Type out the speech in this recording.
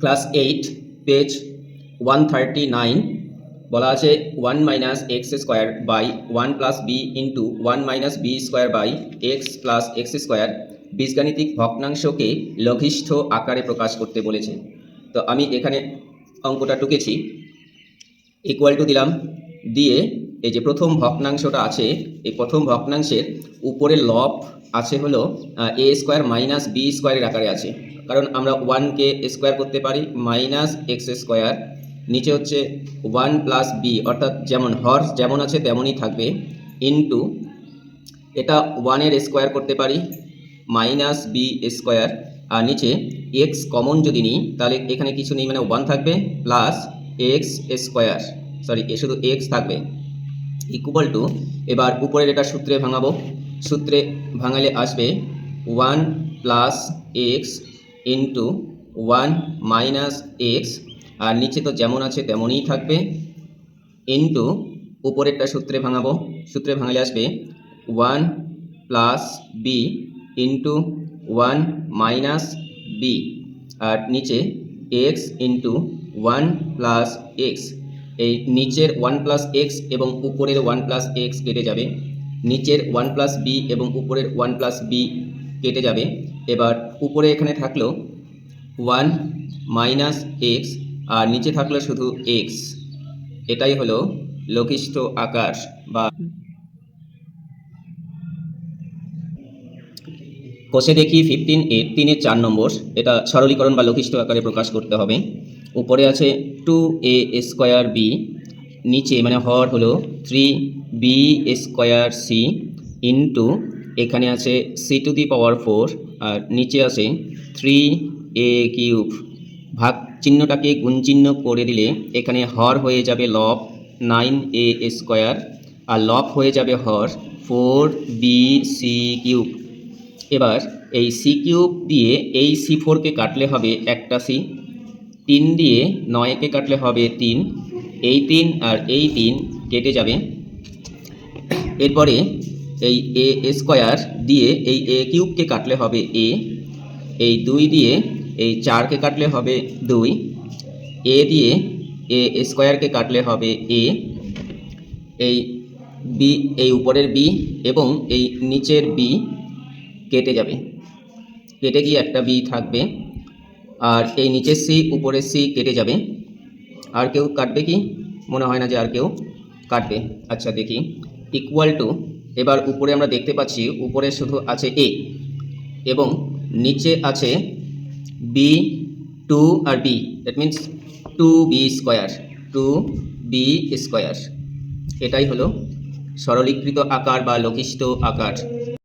Class eight page one thirty nine বলা আছে one minus x square by one plus b into one minus b square by x plus x square বীজগাণিতিক ভগ্নাংশকে লঘিষ্ঠ আকারে প্রকাশ করতে বলেছে। তো আমি এখানে অঙ্কটা টুকেছি। ইকুয়াল টু দিলাম। দিয়ে এই যে প্রথম ভগ্নাংশটা আছে, এই প্রথম ভগ্নাংশের উপরে লব আছে হলো এ স্কোয়ার মাইনাস বি স্কোয়ারের আকারে আছে। কারণ আমরা ওয়ানকে স্কোয়ার করতে পারি মাইনাস এক্স স্কোয়ার নিচে হচ্ছে ওয়ান প্লাস বি অর্থাৎ যেমন হর্স যেমন আছে তেমনই থাকবে ইন্টু এটা ওয়ানের স্কোয়ার করতে পারি মাইনাস বি স্কোয়ার আর নিচে এক্স কমন যদি নিই, তাহলে এখানে কিছু নেই মানে ওয়ান থাকবে প্লাস এক্স স্কোয়ার সরি শুধু এক্স থাকবে। ইকুয়াল টু এবার উপরের এটা সূত্রে ভাঙাবো। সূত্রে ভাঙালে আসবে one plus x into one minus x আর নিচে তো যেমন আছে তেমনই থাকবে। ইন্টু উপরেরটা সূত্রে ভাঙাবো। সূত্রে ভাঙালে আসবে one plus b into one minus b আর নিচে x into one plus x এই নিচের ওয়ান প্লাস এক্স এবং উপরের ওয়ান প্লাস এক্স কেটে যাবে। নিচের ওয়ান প্লাস বি এবং উপরের ওয়ান প্লাস বি কেটে যাবে। এবার উপরে এখানে থাকল ওয়ান মাইনাস এক্স আর নিচে থাকল শুধু এক্স। এটাই হলো লঘিষ্ঠ আকার বা কোষে দেখি ফিফটিন এইট তিনের চার নম্বর। এটা সরলীকরণ বা লঘিষ্ঠ আকারে প্রকাশ করতে হবে। উপরে আছে টু এ স্কোয়ার বি নিচে মানে হর হলো three b square c into এখানে আছে c to the power four আর নিচে আছে থ্রি এ কিউব ভাগ চিহ্নটাকে গুণ চিহ্ন করে দিলে এখানে হর হয়ে যাবে লব নাইন এ স্কোয়ার আর লব হয়ে যাবে হর ফোর বি সি কিউব এবার এই সি কিউব দিয়ে এই সি ফোরকে কাটলে হবে একটা সি তিন দিয়ে নয়কে কাটলে হবে তিন। এই তিন আর এই তিন কেটে যাবে। এরপরে এই এ স্কোয়ার দিয়ে এই এ কিউবকে কাটলে হবে এ। এই দুই দিয়ে এই চারকে কাটলে হবে দুই। এ দিয়ে এ স্কোয়ারকে কাটলে হবে এ। এই বি, এই উপরের বি এবং এই নিচের বি কেটে যাবে। কেটে গিয়ে একটা বি থাকবে। আর এই নিচের সি, উপরের সি কেটে যাবে। আর কেউ কাটবে কি? মনে হয় না যে আর কেউ কাটবে। আচ্ছা দেখি। ইকুয়াল টু এবার উপরে আমরা দেখতে পাচ্ছি, উপরে শুধু আছে এ এবং নিচে আছে b two R b that means two b square two b square এটাই হলো সরলীকৃত আকার বা লঘিষ্ঠ আকার।